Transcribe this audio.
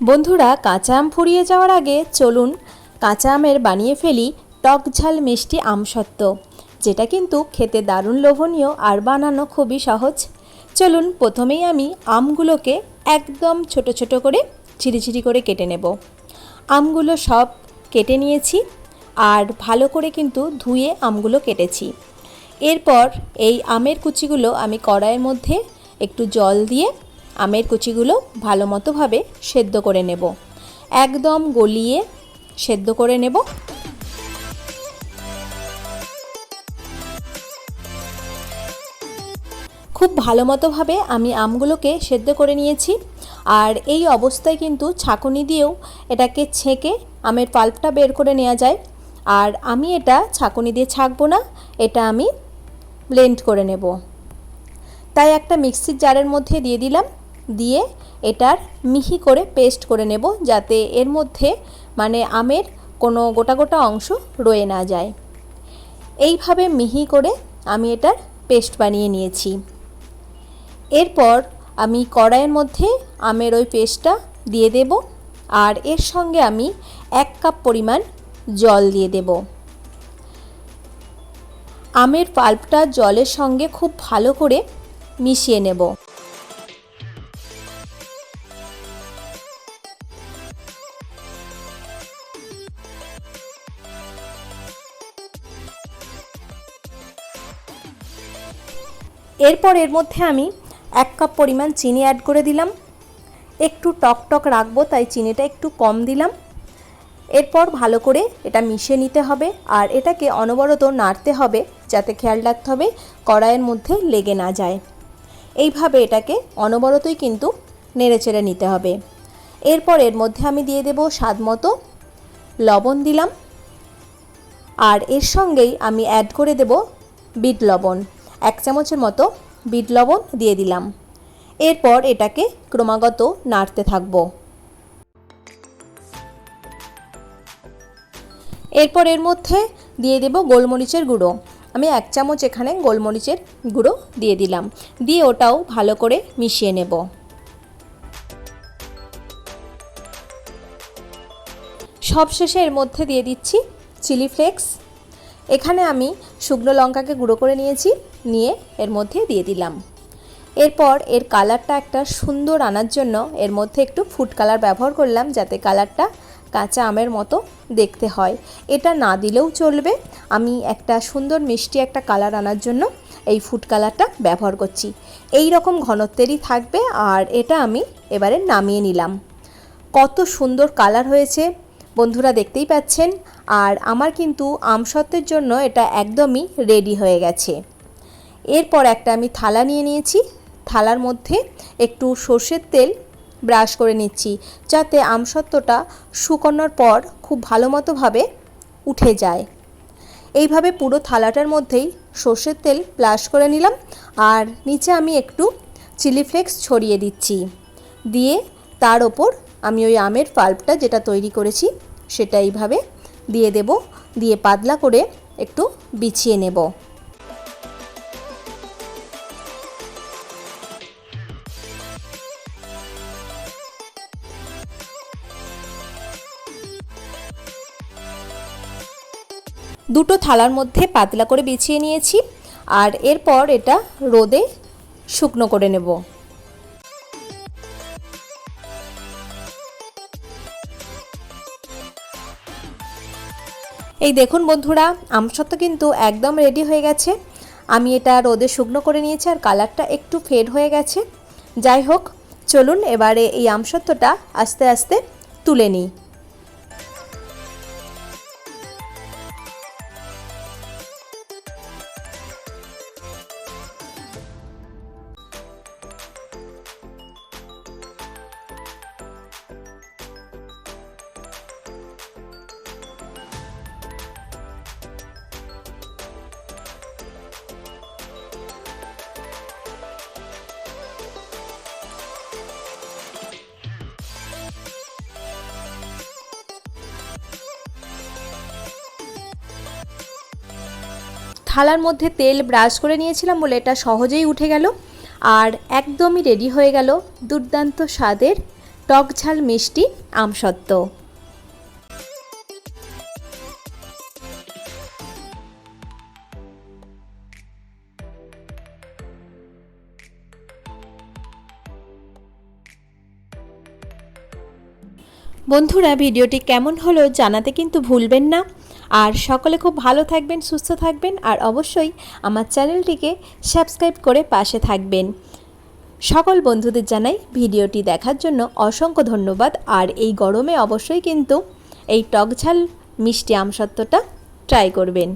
বন্ধুরা, কাঁচা আম ফুরিয়ে যাওয়ার আগে চলুন কাঁচা আমের বানিয়ে ফেলি টক ঝাল মিষ্টি আমসত্ত্ব যেটা কিন্তু খেতে দারুণ লোভনীয় আর বানানো খুবই সহজ। চলুন, প্রথমেই আমি আমগুলোকে একদম ছোট ছোট করে ঝিরিঝিরি করে কেটে নেব। আমগুলো সব কেটে নিয়েছি আর ভালো করে কিন্তু ধুয়ে আমগুলো কেটেছি। এরপর এই আমের কুচিগুলো আমি কড়াইয়ের মধ্যে একটু জল দিয়ে আমের কুচিগুলো ভালো মতোভাবে সেদ্ধ করে নেব। একদম গলিয়ে সেদ্ধ করে নেব। খুব ভালো মতোভাবে আমি আমগুলোকে সেদ্ধ করে নিয়েছি। আর এই অবস্থায় কিন্তু ছাঁকুনি দিয়েও এটাকে ছেঁকে আমের পাল্পটা বের করে নেওয়া যায়। আর আমি এটা ছাঁকুনি দিয়ে ছাঁকবো না, এটা আমি ব্লেন্ড করে নেব। তাই একটা মিক্সির জারের মধ্যে দিয়ে দিলাম। দিয়ে এটার মিহি করে পেস্ট করে নেব যাতে এর মধ্যে মানে আমের কোনো গোটা গোটা অংশ রয়ে না যায়। এইভাবে মিহি করে আমি এটার পেস্ট বানিয়ে নিয়েছি। এরপর আমি কড়াইয়ের মধ্যে আমের ওই পেস্টটা দিয়ে দেব আর এর সঙ্গে আমি এক কাপ পরিমাণ জল দিয়ে দেব। আমের পাল্পটা জলের সঙ্গে খুব ভালো করে মিশিয়ে নেব। এরপর এর মধ্যে আমি এক কাপ পরিমাণ চিনি অ্যাড করে দিলাম। একটু টক টক রাখব, তাই চিনিটা একটু কম দিলাম। এরপর ভালো করে এটা মিশিয়ে নিতে হবে আর এটাকে অনবরত নাড়তে হবে যাতে খেয়াল রাখতে হবে কড়াইয়ের মধ্যে লেগে না যায়। এইভাবে এটাকে অনবরতই কিন্তু নেড়েচেড়ে নিতে হবে। এরপর এর মধ্যে আমি দিয়ে দেব স্বাদ মতো লবণ দিলাম। আর এর সঙ্গেই আমি অ্যাড করে দেব বিট লবণ। এক চামচের মতো বিট লবণ দিয়ে দিলাম। এরপর এটাকে ক্রমাগত নাড়তে থাকব। এরপর এর মধ্যে দিয়ে দেব গোলমরিচের গুঁড়ো। আমি এক চামচ এখানে গোলমরিচের গুঁড়ো দিয়ে দিলাম। দিয়ে ওটাও ভালো করে মিশিয়ে নেব। সবশেষে এর মধ্যে দিয়ে দিচ্ছি চিলি ফ্লেক্স। এখানে আমি শুকনো লঙ্কাকে গুঁড়ো করে নিয়েছি। নিয়ে এর মধ্যে দিয়ে দিলাম। এরপর এর কালারটা একটা সুন্দর আনার জন্য এর মধ্যে একটু ফুড কালার ব্যবহার করলাম যাতে কালারটা কাঁচা আমের মতো দেখতে হয়। এটা না দিলেও চলবে। আমি একটা সুন্দর মিষ্টি একটা কালার আনার জন্য এই ফুড কালারটা ব্যবহার করছি। এই রকম ঘনত্বেরই থাকবে আর এটা আমি এবারে নামিয়ে নিলাম। কত সুন্দর কালার হয়েছে বন্ধুরা দেখতেই পাচ্ছেন। আর আমার কিন্তু আমসত্ত্বের জন্য এটা একদমই রেডি হয়ে গেছে। এরপর একটা আমি থালা নিয়ে নিয়েছি। থালার মধ্যে একটু সর্ষের তেল ব্রাশ করে নিচ্ছি, যাতে আমসত্ত্বটা শুকোনোর পর খুব ভালো মতোভাবে উঠে যায়। এইভাবে পুরো থালাটার মধ্যেই সর্ষের তেল ব্রাশ করে নিলাম আর নিচে আমি একটু চিলি ফ্লেক্স ছড়িয়ে দিচ্ছি। দিয়ে তার ওপর আমি ওই আমের পাল্পটা যেটা তৈরি করেছি সেটা এইভাবে দিয়ে দেব, দিয়ে পাতলা করে একটু বিছিয়ে নেব। দুটো থালার মধ্যে পাতলা করে বিছিয়ে নিয়েছি আর এরপর এটা রোদে শুকনো করে নেব। এই দেখুন বন্ধুরা, আমসত্ত্ব কিন্তু একদম রেডি হয়ে গেছে। আমি এটা রোদে শুকনো করে নিয়েছি আর কালারটা একটু ফেড হয়ে গেছে। যাই হোক, চলুন এবারে এই আমসত্ত্বটা আস্তে আস্তে তুলে নিই। থালার মধ্যে তেল ব্রাশ করে নিয়েছিলাম বলে এটা সহজেই উঠে গেল। আর একদমই রেডি হয়ে গেল দুর্দান্ত স্বাদের টক ঝাল মিষ্টি আমসত্ত্ব। বন্ধুরা, ভিডিওটি কেমন হলো জানাতে কিন্তু ভুলবেন না। আর সকলে খুব ভালো থাকবেন, সুস্থ থাকবেন আর অবশ্যই আমার চ্যানেলটিকে সাবস্ক্রাইব করে পাশে থাকবেন। সকল বন্ধুদের জানাই ভিডিওটি দেখার জন্য অসংখ্য ধন্যবাদ। আর এই গরমে অবশ্যই কিন্তু এই টকঝাল মিষ্টি আমসত্ত্বটা ট্রাই করবেন।